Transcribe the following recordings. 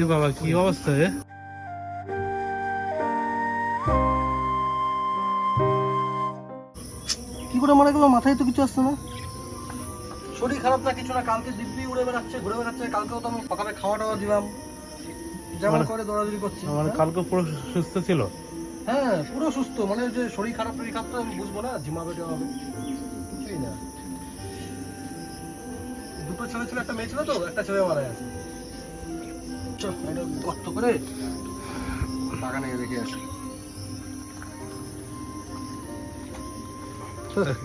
এ বাবা কি অবস্থা এ কি করে মারা গেল? মাথায় তো কিছু আসছে না। শরীর খারাপ না কিছু না কালকে দিব্যি উড়ে বেড়াচ্ছে ঘুরে বেড়াচ্ছে কালকেও তো আমি সকালে খাওয়া টাওয়া দিলাম। যেমন মানে- করে দৌড়াদৌড়ি করছি। মানে কালকে পুরো সুস্থ ছিল? হ্যাঁ পুরো সুস্থ। মানে যে শরীর খারাপ টরীর খারাপ তো আমি বুঝব না ঝিমাবে হবে। কিছুই না। দুটো ছেলে ছিল একটা মেয়ে ছিল তো একটা ছেলে মারা গেছে। চল এটা গর্ত করে বাগানে রেখে আসি।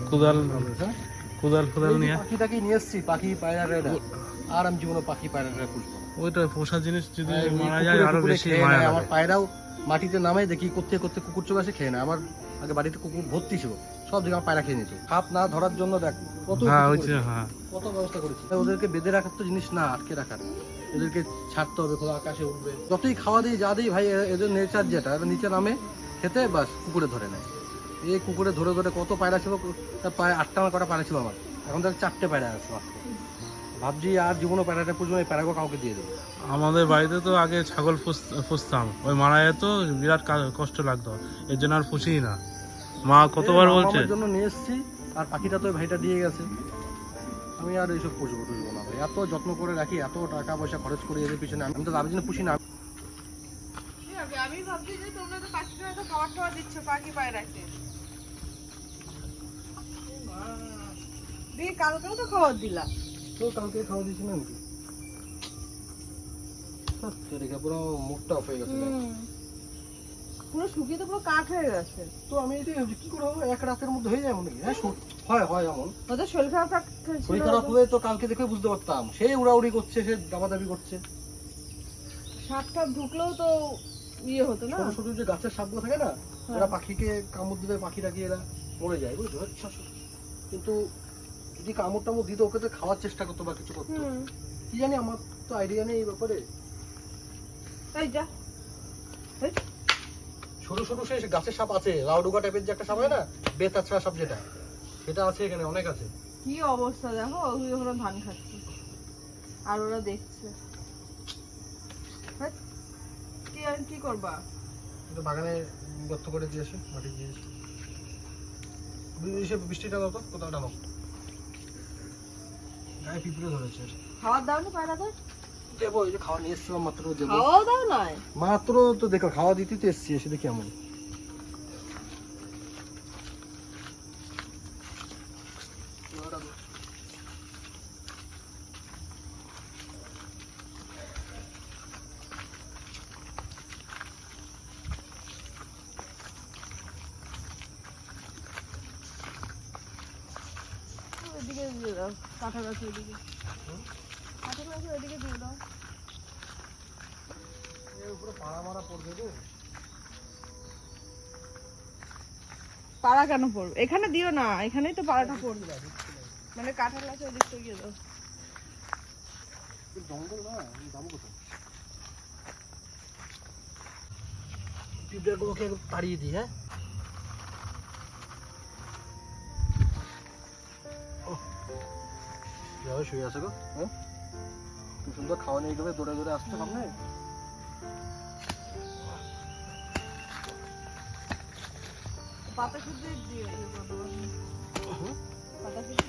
কুদাল কুদাল ফুদাল নিয়ে। পাখিটাকে নিয়ে এসছি পাখি পায়রা রেডা। আর আমি জীবনে পাখি পায়রা রেডা পুষবো ওইটা পোষা জিনিস যদি মারা যায় আরও বেশি নেয়, আমার পায়রাও মাটিতে নামে দেখি করতে করতে কুকুর চলে আসে খেয়ে নেয়। আমার আগে বাড়িতে কুকুর ভর্তি ছিল। সব জায়গায় আমার পায়রা খেয়ে নিত সাপ না ধরার জন্য দেখ কত হ্যাঁ হ্যাঁ। কত ব্যবস্থা করেছি? ওদেরকে বেঁধে রাখার তো জিনিস না আটকে রাখার। এদেরকে ছাড়তে হবে খোলা আকাশে উঠবে। যতই খাওয়া দিই যা দিই ভাই এদের নেচার যেটা এরা নিচে নামে খেতে বাস কুকুরে ধরে নেয়। এই কুকুরে ধরে ধরে কত পায়রা ছিল তার পায়ে আটটা না কটা পায়রা ছিল আমার। এখন তার চারটে পায়রা আছে মাত্র। ভাবছি আর জীবনে পায়রাটা পুজো এই পায়রাগুলো কাউকে দিয়ে দেবো। আমাদের বাড়িতে তো আগে ছাগল পুষ- পুষতাম। ওই মারা যেত বিরাট কষ্ট লাগতো। এর জন্য আর পুষিই না। মা কতবার বলছে? জন্য নিয়ে এসেছি আর পাখিটা তো ভাইটা দিয়ে গেছে। আমি আর এইসব পুষবো টুসবো না ভাই। এত যত্ন করে রাখি এত টাকা পয়সা খরচ করি এদের পিছনে। আমি তো লাভের জন্য পুষি না। আমি ভাবছি যে তোমরা তো পাখিটা হয়তো খাবার টাবার দিচ্ছ পাখি পায়রাকে দিয়ে কালকেও তো খাবার দিলা। তো কালকে খাওয়া না নাকি? পুরো মুখটা অফ হয়ে গেছে। পুরো শুকিয়ে তো পুরো কাঠ হয়ে গেছে। তো আমি এটাই ভাবছি কি করে হবে? এক রাতের মধ্যে হয়ে যায় নাকি? হ্যাঁ হয় হয় এমন। ওদের শরীর খারাপ শরীর খারাপ হয়ে তো কালকে দেখে বুঝতে পারতাম। সে উড়াউড়ি করছে সে দাবাদাবি করছে। সাপ টাপ ঢুকলেও তো ইয়ে হতো না? ছোট যে গাছের সাপগুলো থাকে না হ্যাঁ। ওরা পাখিকে কামড় দিলে পাখি টাকি এরা মরে যায় বুঝছ? আচ্ছা, আচ্ছা। কিন্তু যদি কামড় টামড় দিত ওকে তো খাওয়ার চেষ্টা করতো বা কিছু করতো। কি জানি আমার তো আইডিয়া নেই এই ব্যাপারে। এই যা। ছোট ছোট সেই গাছের সাপ আছে লাউডুগা টাইপের যে একটা সাপ হয় না বেতাছড়া সাপ যেটা সেটা আছে এখানে অনেক আছে। কি অবস্থা দেখো ওই ওখানে ধান খাচ্ছে আর ওরা দেখছে। হ্যাঁ, কি আর কি করবা? কিন্তু বাগানে গর্ত করে দিয়েছে মাটি দিয়েছে বৃষ্টিটা দাও তো কোথাও ডালো গায়ে পিঁপড়ে ধরেছে। খাবার দাও না পায়রাদের দেবো এই যে খাওয়া নিয়ে এসছিলাম মাত্র দেবো। খাওয়াও দাও নয়। মাত্র তো দেখো খাওয়া দিতে তো এসছি এসে দেখি এমন। ওইদিকে দিয়ে কাঁঠা গাছ ওইদিকে কাঁঠা গাছ ওইদিকে দিয়ে দাও এর উপরে পাড়া মারা পড়বে রে পাড়া কেন পড়বে? এখানে দিও না এখানেই তো পাড়াটা পড়বে। মানে কাঁঠাল গাছ ওইদিক থেকে দিয়ে দাও। জঙ্গল না যাব কোথায় পিঁপড়েগুলোকে তাড়িয়ে দিই হ্যাঁ কীভাবে শুয়ে আছে গো? হ্যাঁ? সুন্দর খাওয়া নিয়ে গেলে দৌড়ে দৌড়ে আসছে সামনে পাতা শুদ্ধ দিয়ে। পাতা শুদ্ধ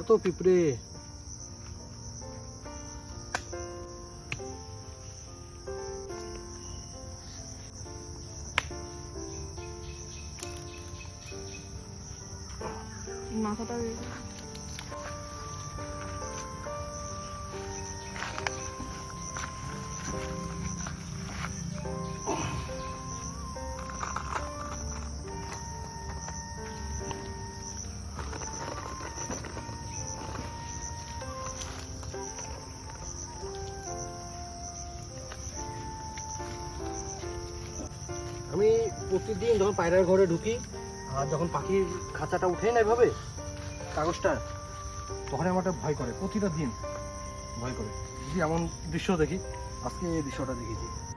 কত পিঁপড়ে মাথাটা প্রতিদিন যখন পায়রার ঘরে ঢুকি, আর যখন পাখির খাঁচাটা উঠে না এভাবে, কাগজটা, তখন আমারটা ভয় করে, প্রতিটা দিন ভয় করে। যদি এমন দৃশ্য দেখি, আজকে এই দৃশ্যটা দেখেছি